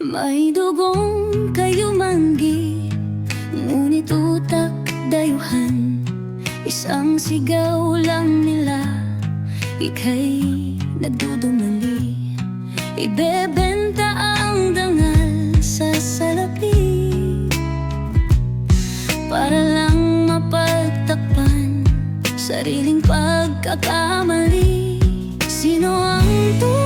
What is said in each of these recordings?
May dugong kayo manggi Ngunit utak dayuhan. Isang sigaw lang nila Ika'y nagdudumali. Ibebenta ang dangal sa salapi Para lang mapagtakpan Sariling pagkakamali. Sino ang tunay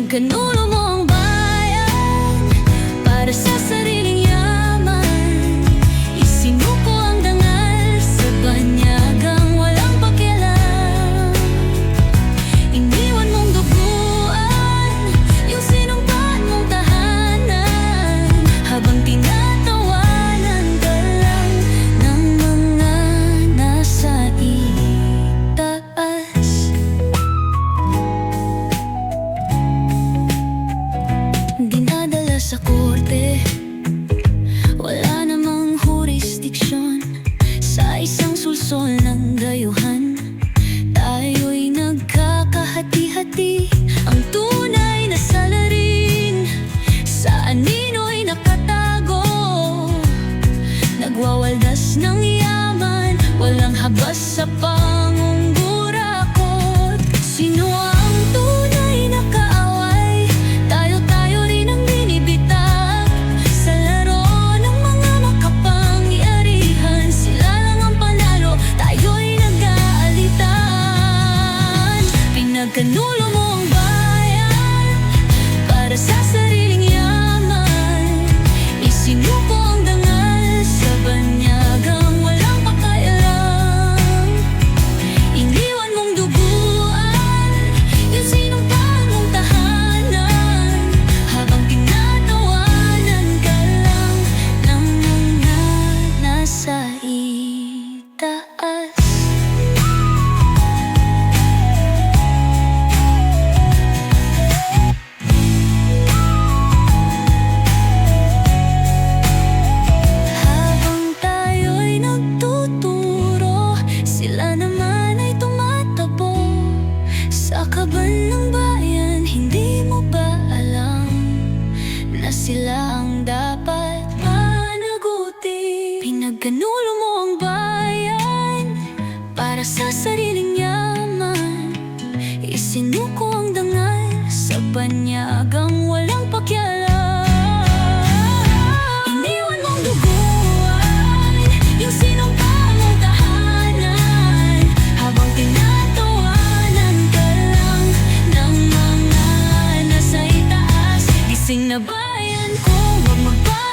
Pinagkanulo mo ang bayan Para sa sariling ng yaman. Walang habas sa pang Kaakaban ng bayan, hindi mo ba alam Na sila ang dapat panaguti Pinagganulo mo ang bayan Para sa sariling yaman. Isinuko ang dangal sa banyan Cô và.